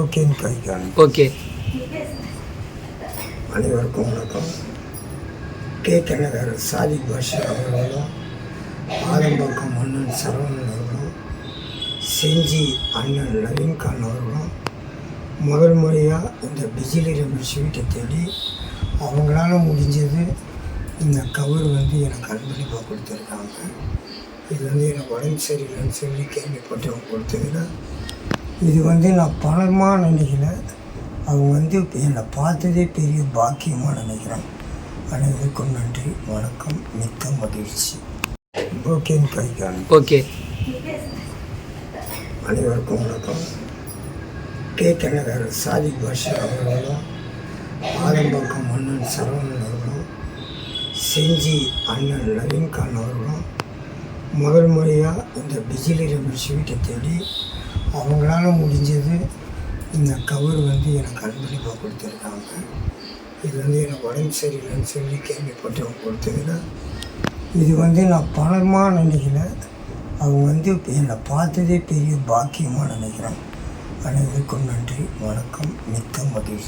ஓகேன்னு கைக்கான ஓகே. அனைவருக்கும் வணக்கம். கே கனகர் சாதி பாஷா அவர்களும் ஆலம்பாக்கம் அண்ணன் சரவணன் அவர்களும் செஞ்சி அண்ணன் நவீன்கான் அவர்களும் முதல் முறையாக இந்த பிஜிலி ரமேஷ் வீட்டை தேடி அவங்களால முடிஞ்சது இந்த கவர் வந்து எனக்கு அன்பளிப்பாக கொடுத்துருக்காங்க. இது வந்து எனக்கு உடம்பு சரியில்லைன்னு சொல்லி கேள்விப்பட்டவங்க கொடுத்ததுல இது வந்து நான் பணமாக நினைக்கல. அவங்க வந்து என்னை பார்த்ததே பெரிய பாக்கியமாக நினைக்கிறேன் அனைவருக்கும் நன்றி வணக்கம் மிக்க மகிழ்ச்சி. ஓகேன்னு கைக்கான ஓகே. அனைவருக்கும் வணக்கம். கே. கனகர் சாதி பாஷா அவர்களும் ஆலம்பாக்கம் அண்ணன் சரவணன் அவர்களும் செஞ்சி அண்ணன் நவீன்கான் அவர்களும் முதல் முறையாக இந்த பிஜிலி ரமேஷ் வீட்டை தேடி அவங்களால முடிஞ்சது இந்த கவர் வந்து எனக்கு அன்பளிப்பாக கொடுத்துருக்காங்க. இது வந்து எனக்கு உடம்பு சரியில்லைன்னு சொல்லி கேள்விப்பட்டவங்க கொடுத்ததில் இது வந்து நான் பணமாக நினைக்கல. அவங்க வந்து என்னை பார்த்ததே பெரிய பாக்கியமாக நினைக்கிறேன். அனைவருக்கும் நன்றி வணக்கம் மிக்க மகிழ்ச்சி.